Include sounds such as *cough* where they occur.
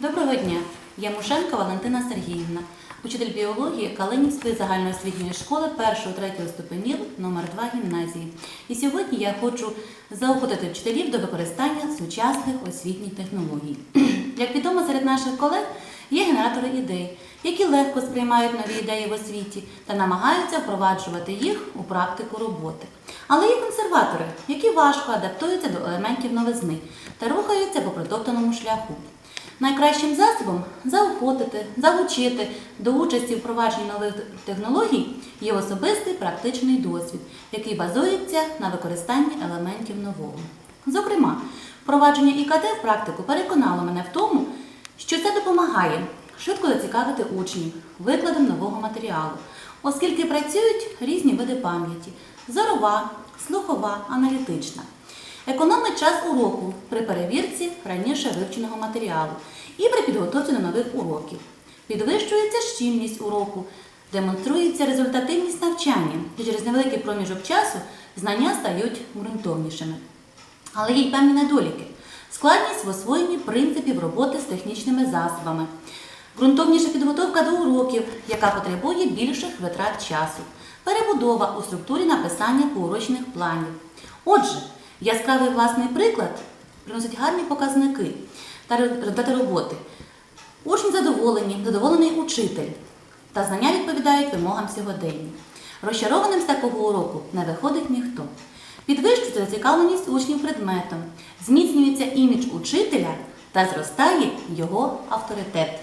Доброго дня! Я Мушенко Валентина Сергіївна, учитель біології Калинівської загальноосвітньої школи 1-3 ступенів номер 2 гімназії. І сьогодні я хочу заохотити вчителів до використання сучасних освітніх технологій. *clears throat* Як відомо серед наших колег є генератори ідей, які легко сприймають нові ідеї в освіті та намагаються впроваджувати їх у практику роботи. Але є консерватори, які важко адаптуються до елементів новизни та рухаються по протоптаному шляху. Найкращим засобом заохотити, залучити до участі в впровадженні нових технологій є особистий практичний досвід, який базується на використанні елементів нового. Зокрема, впровадження ІКТ в практику переконало мене в тому, що це допомагає швидко зацікавити учнів викладом нового матеріалу, оскільки працюють різні види пам'яті зорова, слухова, аналітична. Економить час уроку при перевірці раніше вивченого матеріалу і при підготовці до нових уроків. Підвищується щільність уроку, демонструється результативність навчання, і через невеликий проміжок часу знання стають ґрунтовнішими. Але є й певні недоліки. Складність в освоєнні принципів роботи з технічними засобами, ґрунтовніша підготовка до уроків, яка потребує більших витрат часу, перебудова у структурі написання поурочних планів. Отже, яскравий власний приклад приносить гарні показники та результати роботи. Учні задоволені, задоволений учитель та знання відповідають вимогам сьогодення. Розчарованим з такого уроку не виходить ніхто. Підвищується зацікавленість учнів предметом, зміцнюється імідж учителя та зростає його авторитет.